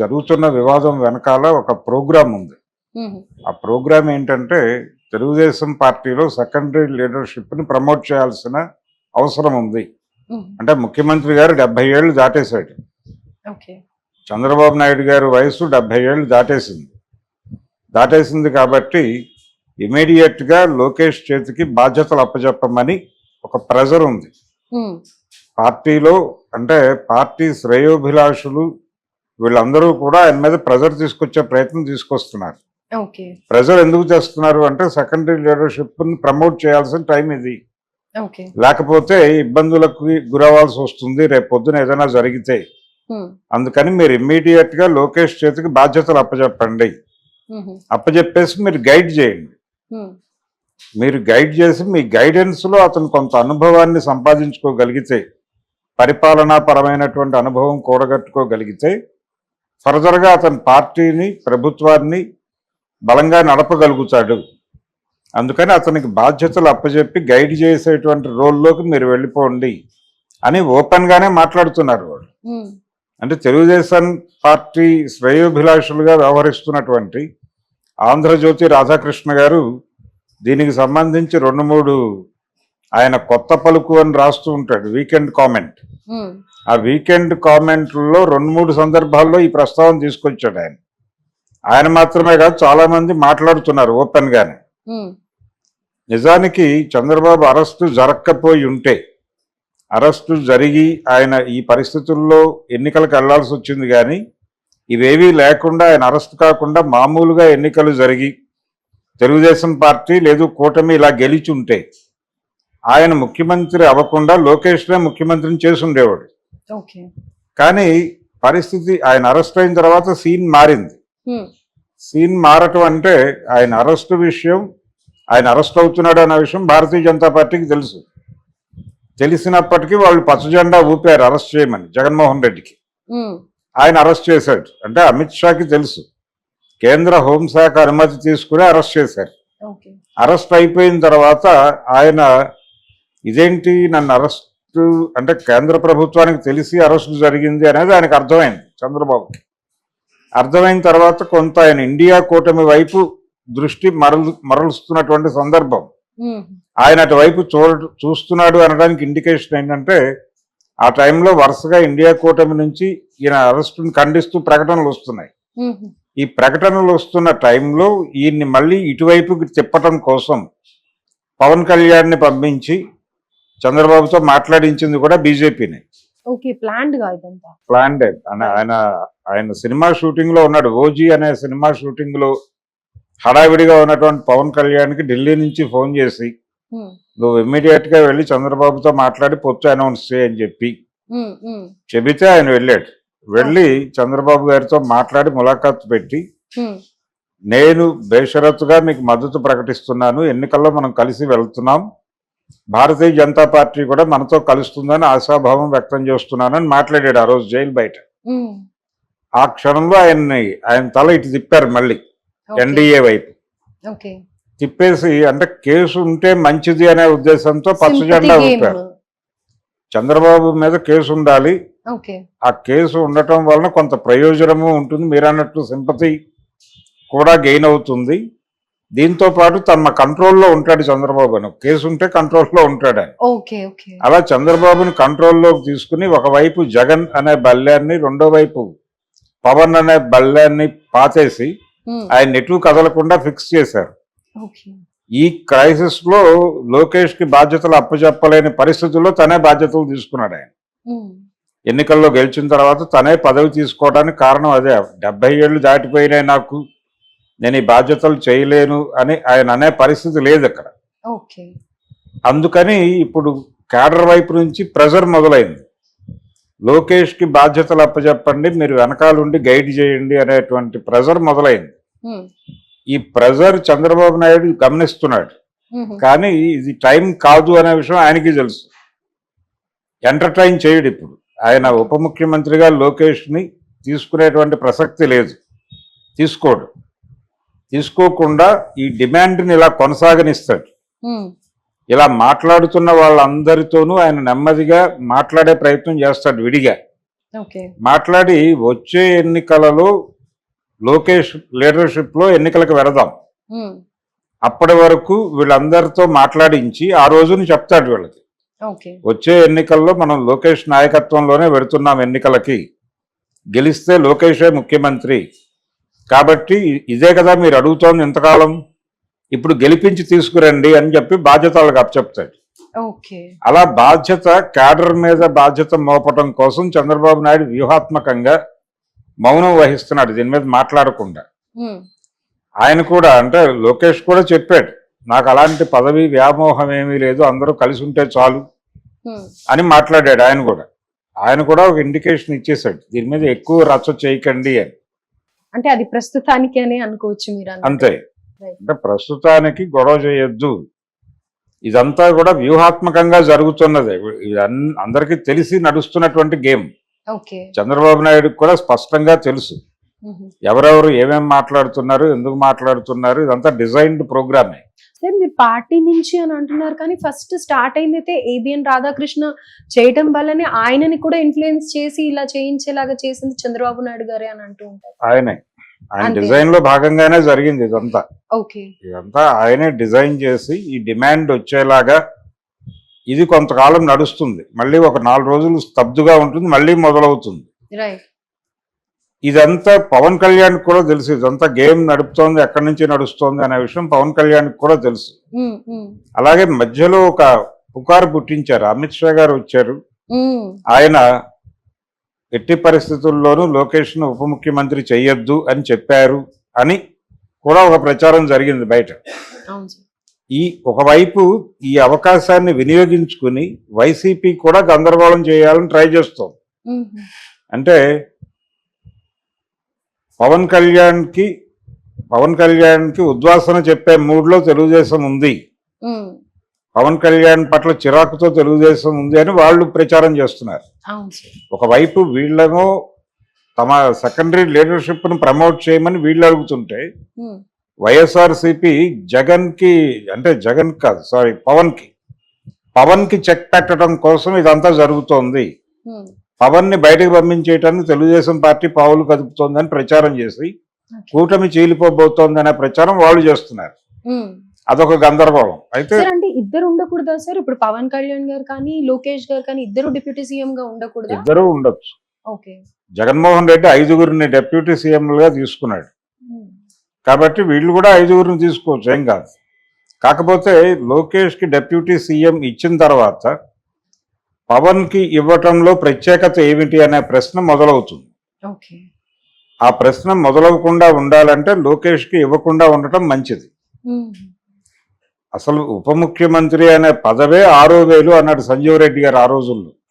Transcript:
జరుగుతున్న వివాదం వెనకాల ఒక ప్రోగ్రాం ఉంది. ఆ ప్రోగ్రాం ఏంటంటే తెలుగుదేశం పార్టీలో సెకండరీ లీడర్షిప్ని ప్రమోట్ చేయాల్సిన అవసరం ఉంది. అంటే ముఖ్యమంత్రి గారు డెబ్బై ఏళ్ళు దాటేశాడు. చంద్రబాబు నాయుడు గారి వయసు డెబ్బై ఏళ్ళు దాటేసింది. దాటేసింది కాబట్టి ఇమీడియట్గా లోకేష్ చేతికి బాధ్యతలు అప్పచెప్పమని ఒక ప్రెజర్ ఉంది. పార్టీలో అంటే పార్టీ శ్రేయోభిలాషులు వీళ్ళందరూ కూడా ఆయన మీద ప్రెజర్ తీసుకొచ్చే ప్రయత్నం తీసుకొస్తున్నారు. ప్రెజర్ ఎందుకు చేస్తున్నారు అంటే సెకండరీ లీడర్షిప్ ప్రమోట్ చేయాల్సిన టైం ఇది. లేకపోతే ఇబ్బందులకు గురవ్వాల్సి వస్తుంది. రేపు పొద్దున ఏదైనా జరిగితే. అందుకని మీరు ఇమ్మీడియట్గా లోకేష్ చేతికి బాధ్యతలు అప్పచెప్పండి అప్పచెప్పేసి మీరు గైడ్ చేయండి. మీరు గైడ్ చేసి మీ గైడెన్స్లో అతను కొంత అనుభవాన్ని సంపాదించుకోగలిగితే పరిపాలనా పరమైనటువంటి అనుభవం కూడగట్టుకోగలిగితే ఫర్దర్గా అతని పార్టీని ప్రభుత్వాన్ని బలంగా నడపగలుగుతాడు. అందుకని అతనికి బాధ్యతలు అప్పచెప్పి గైడ్ చేసేటువంటి రోల్లోకి మీరు వెళ్ళిపోండి అని ఓపెన్ గానే మాట్లాడుతున్నారు వాళ్ళు. అంటే తెలుగుదేశం పార్టీ శ్రేయోభిలాషులుగా వ్యవహరిస్తున్నటువంటి ఆంధ్రజ్యోతి రాధాకృష్ణ గారు దీనికి సంబంధించి రెండు మూడు ఆయన కొత్త పలుకు అని రాస్తూ ఉంటాడు వీకెండ్ కామెంట్ ఉమ్, ఆ వీకెండ్ కామెంట్లో రెండు మూడు సందర్భాల్లో ఈ ప్రస్తావన తీసుకొచ్చాడు ఆయన. ఆయన మాత్రమే కాదు చాలా మంది మాట్లాడుతున్నారు ఓపెన్ గానే ఉమ్, నిజానికి చంద్రబాబు అరెస్టు జరగకపోయి ఉంటే అరెస్టు జరిగి ఆయన ఈ పరిస్థితుల్లో ఎన్నికలకు వెళ్ళాల్సి వచ్చింది కానీ ఇవేవీ లేకుండా ఆయన అరెస్ట్ కాకుండా మామూలుగా ఎన్నికలు జరిగి తెలుగుదేశం పార్టీ లేదు కూటమి ఇలా గెలిచి ఉంటే ఆయన ముఖ్యమంత్రి అవ్వకుండా లోకేష్నే ముఖ్యమంత్రిని చేసి ఉండేవాడు కానీ పరిస్థితి ఆయన అరెస్ట్ అయిన తర్వాత సీన్ మారింది. సీన్ మారటం అంటే ఆయన అరెస్టు విషయం ఆయన అరెస్ట్ అవుతున్నాడు అన్న విషయం భారతీయ జనతా పార్టీకి తెలుసు. తెలిసినప్పటికీ వాళ్ళు పచ్చజెండా ఊపారు అరెస్ట్ చేయమని జగన్మోహన్ రెడ్డికి. ఆయన అరెస్ట్ చేశాడు. అంటే అమిత్ షాకి తెలుసు. కేంద్ర హోంశాఖ అనుమతి తీసుకుని అరెస్ట్ చేశారు. అరెస్ట్ అయిపోయిన తర్వాత ఆయన ఇదేంటి నన్ను అరెస్ట్ అంటే కేంద్ర ప్రభుత్వానికి తెలిసి అరెస్ట్ జరిగింది అనేది ఆయనకు అర్థమైంది చంద్రబాబుకి అర్థమైన తర్వాత కొంత ఆయన ఇండియా కూటమి వైపు దృష్టి మరలు మరలుస్తున్నటువంటి సందర్భం. ఆయన అటువైపు చూడ చూస్తున్నాడు అనడానికి ఇండికేషన్ ఏంటంటే ఆ టైంలో వరుసగా ఇండియా కూటమి నుంచి ఈయన అరెస్టును ఖండిస్తూ ప్రకటనలు వస్తున్నాయి. ఈ ప్రకటనలు వస్తున్న టైంలో ఈయన్ని మళ్ళీ ఇటువైపుకి తిప్పటం కోసం పవన్ కళ్యాణ్ని పంపించి చంద్రబాబుతో మాట్లాడించింది కూడా బీజేపీని. ప్లాన్డ్ ఆయన ఆయన సినిమా షూటింగ్లో ఉన్నాడు. ఓజీ అనే సినిమా షూటింగ్లో హడావిడిగా ఉన్నటువంటి పవన్ కళ్యాణ్కి ఢిల్లీ నుంచి ఫోన్ చేసి నువ్వు ఇమ్మీడియట్గా వెళ్ళి చంద్రబాబుతో మాట్లాడి పొత్తు అనౌన్స్ చేయని చెప్పి చెబితే ఆయన వెళ్ళాడు. వెళ్ళి చంద్రబాబు గారితో మాట్లాడి ములాఖాత్ పెట్టి నేను బేషరతుగా మీకు మద్దతు ప్రకటిస్తున్నాను. ఎన్నికల్లో మనం కలిసి వెళ్తున్నాం. భారతీయ జనతా పార్టీ కూడా మనతో కలుస్తుందని ఆశాభావం వ్యక్తం చేస్తున్నానని మాట్లాడాడు ఆ రోజు జైలు బయట. ఆ క్షణంలో ఆయన్ని ఆయన తల ఇటు తిప్పారు మళ్ళీ ఎన్డీఏ వైపు. తిప్పేసి అంటే కేసు ఉంటే మంచిది అనే ఉద్దేశంతో పచ్చ జెండా. ఊపారు. చంద్రబాబు మీద కేసు ఉండాలి. ఆ కేసు ఉండటం వలన కొంత ప్రయోజనము ఉంటుంది. మీరు అన్నట్లు సింపతి కూడా గెయిన్ అవుతుంది. దీంతో పాటు తమ కంట్రోల్లో ఉంటాడు చంద్రబాబు అని. కేసు ఉంటే కంట్రోల్లో ఉంటాడు ఆయన. ఓకే అలా చంద్రబాబుని కంట్రోల్లోకి తీసుకుని ఒకవైపు జగన్ అనే బల్యాన్ని రెండో వైపు పవన్ అనే బల్యాన్ని పాతేసి ఆయన ఎటు కదలకుండా ఫిక్స్ చేశారు. ఈ క్రైసిస్లో లోకేష్కి బాధ్యతలు అప్పచెప్పలేని పరిస్థితుల్లో తనే బాధ్యతలు తీసుకున్నాడు ఆయన. ఎన్నికల్లో గెలిచిన తర్వాత తనే పదవి తీసుకోవడానికి కారణం అదే. డెబ్బై ఏళ్ళు దాటిపోయినాయి నాకు. నేను ఈ బాధ్యతలు చేయలేను అని ఆయన అనే పరిస్థితి లేదు అక్కడ. అందుకని ఇప్పుడు కేడర్ వైపు నుంచి ప్రెజర్ మొదలైంది. లోకేష్కి బాధ్యతలు అప్పచెప్పండి మీరు వెనకాలండి గైడ్ చేయండి అనేటువంటి ప్రెజర్ మొదలైంది. ఈ ప్రెజర్ చంద్రబాబు నాయుడు గమనిస్తున్నాడు. కానీ ఇది టైం కాదు అనే విషయం ఆయనకి తెలుసు. ఎంటర్టైన్ చేయడు ఇప్పుడు. ఆయన ఉప ముఖ్యమంత్రిగా లోకేష్ని తీసుకునేటువంటి ప్రసక్తి లేదు. తీసుకోడు. తీసుకోకుండా ఈ డిమాండ్ని ఇలా కొనసాగనిస్తాడు. ఇలా మాట్లాడుతున్న వాళ్ళందరితోనూ ఆయన నెమ్మదిగా మాట్లాడే ప్రయత్నం చేస్తాడు విడిగా. మాట్లాడి వచ్చే ఎన్నికలలో లోకేష్ లీడర్షిప్లో ఎన్నికలకు వెళదాం. అప్పటి వరకు వీళ్ళందరితో మాట్లాడించి ఆ రోజుని చెప్తాడు వీళ్ళకి. వచ్చే ఎన్నికల్లో మనం లోకేష్ నాయకత్వంలోనే పెడుతున్నాం ఎన్నికలకి. గెలిస్తే లోకేషే ముఖ్యమంత్రి. కాబట్టి ఇదే కదా మీరు అడుగుతోంది ఇంతకాలం. ఇప్పుడు గెలిపించి తీసుకురండి అని చెప్పి బాధ్యత వాళ్ళకి అప్పచెప్తాడు. అలా బాధ్యత క్యాడర్ మీద బాధ్యత మోపటం కోసం చంద్రబాబు నాయుడు వ్యూహాత్మకంగా మౌనం వహిస్తున్నాడు దీని మీద మాట్లాడకుండా. ఆయన కూడా అంటే లోకేష్ కూడా చెప్పాడు నాకు అలాంటి పదవి వ్యామోహం ఏమీ లేదు అందరూ కలిసి ఉంటే చాలు అని మాట్లాడాడు ఆయన కూడా. ఆయన కూడా ఒక ఇండికేషన్ ఇచ్చేసాడు దీని మీద ఎక్కువ రచ్చ చేయకండి అని. అంటే అది ప్రస్తుతానికి అని అనుకోవచ్చు మీరు. అంతే. అంటే ప్రస్తుతానికి గొడవ చేయొద్దు ఇదంతా కూడా వ్యూహాత్మకంగా జరుగుతున్నదే అందరికీ తెలిసి నడుస్తున్నటువంటి గేమ్ చంద్రబాబు నాయుడుకి కూడా స్పష్టంగా తెలుసు. ఎవరెవరు ఏమేం మాట్లాడుతున్నారు ఎందుకు మాట్లాడుతున్నారు ఇదంతా డిజైన్డ్ ప్రోగ్రామే. సార్ మీరు పార్టీ నుంచి అని అంటున్నారు కానీ ఫస్ట్ స్టార్ట్ అయింది అయితే ఏబిఎన్ రాధాకృష్ణ చేయటం వల్లనే ఆయనని కూడా ఇన్ఫ్లుయెన్స్ చేసి ఇలా చేయించేలాగా చేసింది చంద్రబాబు నాయుడు గారే అని అంటూ ఉంటారు. ఆయనే. ఆయన. డిజైన్లో భాగంగానే జరిగింది ఇదంతా. ఓకే. ఇదంతా ఆయనే డిజైన్ చేసి ఈ డిమాండ్ వచ్చేలాగా ఇది కొంతకాలం నడుస్తుంది. మళ్ళీ ఒక నాలుగు రోజులు స్తబ్దుగా ఉంటుంది మళ్ళీ మొదలవుతుంది. రైట్ ఇదంతా పవన్ కళ్యాణ్ కూడా తెలుసు. ఇదంతా గేమ్ నడుపుతోంది ఎక్కడి నుంచి నడుస్తోంది అనే విషయం పవన్ కళ్యాణ్ కూడా తెలుసు. అలాగే మధ్యలో ఒక పుకారు పుట్టించారు. అమిత్ షా గారు వచ్చారు. ఆయన ఎట్టి పరిస్థితుల్లోనూ లోకేష్ను ఉప ముఖ్యమంత్రి చెయ్యొద్దు అని చెప్పారు అని కూడా ఒక ప్రచారం జరిగింది బయట. ఈ ఒకవైపు ఈ అవకాశాన్ని వినియోగించుకుని వైసీపీ కూడా గందరగోళం చేయాలని ట్రై చేస్తోంది. ఉమ్, అంటే పవన్ కళ్యాణ్కి పవన్ కళ్యాణ్కి ఉద్వాసన చెప్పే మూడ్లో తెలుగుదేశం ఉంది. పవన్ కళ్యాణ్ పట్ల చిరాకుతో తెలుగుదేశం ఉంది అని వాళ్ళు ప్రచారం చేస్తున్నారు. ఒకవైపు వీళ్ళను తమ సెకండరీ లీడర్షిప్ను ప్రమోట్ చేయమని వీళ్ళు అడుగుతుంటే వైఎస్ఆర్సిపి జగన్కి అంటే జగన్ కాదు సారీ పవన్కి పవన్కి చెక్ పెట్టడం కోసం ఇదంతా జరుగుతోంది. ఉమ్, పవన్ని బయటకు పంపించేయటానికి తెలుగుదేశం పార్టీ పావులు కదుపుతోందని ప్రచారం చేసి. కూటమి చీలిపోబోతోంది అనే ప్రచారం వాళ్ళు చేస్తున్నారు. అదొక గందరగోళం. అయితే అంటే ఇద్దరు ఉండకూడదా సార్? ఇప్పుడు పవన్ కళ్యాణ్ గారు కానీ లోకేష్ గారు కానీ ఇద్దరు డిప్యూటీ సీఎం గా ఉండకూడదా? ఇద్దరు ఉండొచ్చు. జగన్మోహన్ రెడ్డి ఐదుగురిని డెప్యూటీ సీఎంలుగా తీసుకున్నాడు. కాబట్టి వీళ్ళు కూడా ఐదుగురిని తీసుకోవచ్చు ఏం కాదు. కాకపోతే లోకేష్కి డెప్యూటీ సీఎం ఇచ్చిన తర్వాత పవన్కి ఇవ్వటంలో ప్రత్యేకత ఏమిటి అనే ప్రశ్న మొదలవుతుంది. ఆ ప్రశ్న మొదలవకుండా ఉండాలంటే లోకేష్కి ఇవ్వకుండా ఉండటం మంచిది. అసలు ఉప ముఖ్యమంత్రి అనే పదవే ఆరో వేలు అన్నాడు సంజీవ్ రెడ్డి గారు ఆ రోజుల్లో.